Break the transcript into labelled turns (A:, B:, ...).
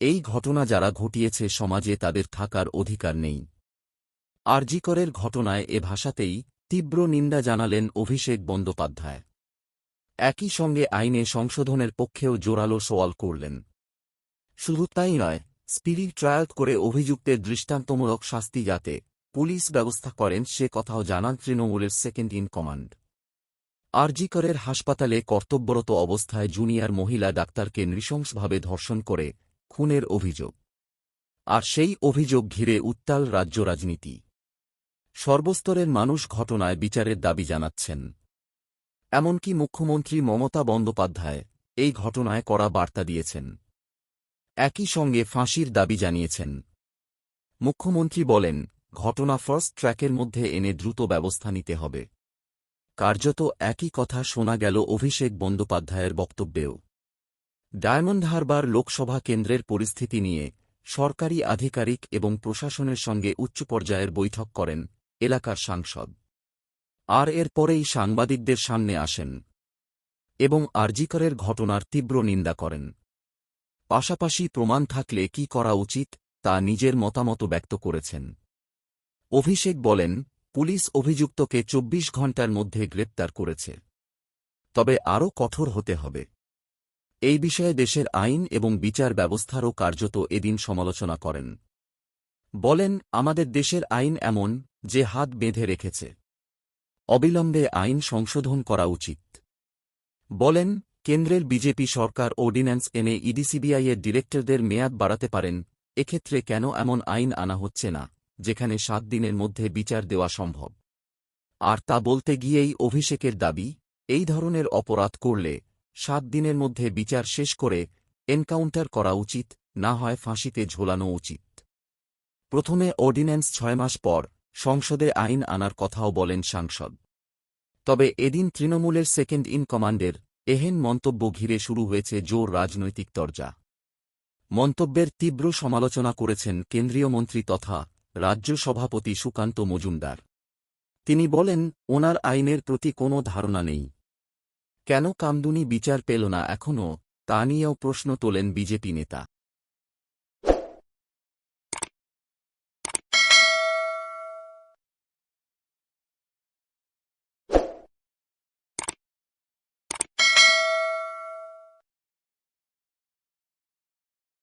A: এই ঘটনা যারা ঘটিয়েছে সমাজে তাদের থাকার অধিকার নেই। আরজিকরের ঘটনায় এ ভাষাতেই তীব্র নিন্দা জানালেন অভিষেক বন্দ্যোপাধ্যায়। একই সঙ্গে আইনে সংশোধনের পক্ষেও জোরালো সওয়াল করলেন। শুধু তাই নয়, স্পিরিট ট্রায়াল করে অভিযুক্তের দৃষ্টান্তমূলক শাস্তি যাতে পুলিশ ব্যবস্থা করেন সে কথাও জানান তৃণমূলের সেকেন্ড ইন কমান্ড। আরজিকরের হাসপাতালে কর্তব্যরত অবস্থায় জুনিয়র মহিলা ডাক্তারকে নৃশংসভাবে ধর্ষণ করে খুনের অভিযোগ। আর সেই অভিযোগ ঘিরে উত্তাল রাজ্য রাজনীতি। সর্বস্তরের মানুষ ঘটনায় বিচারের দাবি জানাচ্ছেন। এমনকি মুখ্যমন্ত্রী মমতা বন্দ্যোপাধ্যায় এই ঘটনায় কড়া বার্তা দিয়েছেন। একই সঙ্গে ফাঁসির দাবি জানিয়েছেন। মুখ্যমন্ত্রী বলেন, ঘটনা ফার্স্ট ট্র্যাকের মধ্যে এনে দ্রুত ব্যবস্থা নিতে হবে। কার্যত একই কথা শোনা গেল অভিষেক বন্দ্যোপাধ্যায়ের বক্তব্যেও। ডায়মন্ড হারবার লোকসভা কেন্দ্রের পরিস্থিতি নিয়ে সরকারি আধিকারিক এবং প্রশাসনের সঙ্গে উচ্চ পর্যায়ের বৈঠক করেন এলাকার সাংসদ। আর এর পরেই সাংবাদিকদের সামনে আসেন এবং আরজিকরের ঘটনার তীব্র নিন্দা করেন। পাশাপাশি প্রমাণ থাকলে কি করা উচিত তা নিজের মতামত ব্যক্ত করেছেন। অভিষেক বলেন, পুলিশ অভিযুক্তকে চব্বিশ ঘণ্টার মধ্যে গ্রেপ্তার করেছে। তবে আরও কঠোর হতে হবে। এই বিষয়ে দেশের আইন এবং বিচার ব্যবস্থারও কার্যত এদিন সমালোচনা করেন। বলেন, আমাদের দেশের আইন এমন যে হাত বেঁধে রেখেছে। অবিলম্বে আইন সংশোধন করা উচিত। বলেন, কেন্দ্রের বিজেপি সরকার অর্ডিন্যান্স এনে ইডিসিবিআইয়ের ডিরেক্টরদের মেয়াদ বাড়াতে পারেন, এক্ষেত্রে কেন এমন আইন আনা হচ্ছে না, যেখানে সাত দিনের মধ্যে বিচার দেওয়া সম্ভব? আর তা বলতে গিয়েই অভিষেকের দাবি, এই ধরনের অপরাধ করলে সাত দিনের মধ্যে বিচার শেষ করে এনকাউন্টার করা উচিত, না হয় ফাঁসিতে ঝোলানো উচিত। প্রথমে অর্ডিন্যান্স ছয় মাস পর সংসদে আইন আনার কথাও বলেন সাংসদ। তবে এদিন তৃণমূলের সেকেন্ড ইন কমান্ডের এহেন মন্তব্য ঘিরে শুরু হয়েছে জোর রাজনৈতিক তরজা। মন্তব্যের তীব্র সমালোচনা করেছেন কেন্দ্রীয় মন্ত্রী তথা রাজ্য সভাপতি সুকান্ত মজুমদার। তিনি বলেন, ওনার আইনের প্রতি কোনো ধারণা নেই। কেন কামদুনি বিচার পেল না এখনও তা নিয়েও প্রশ্ন তোলেন বিজেপি নেতা।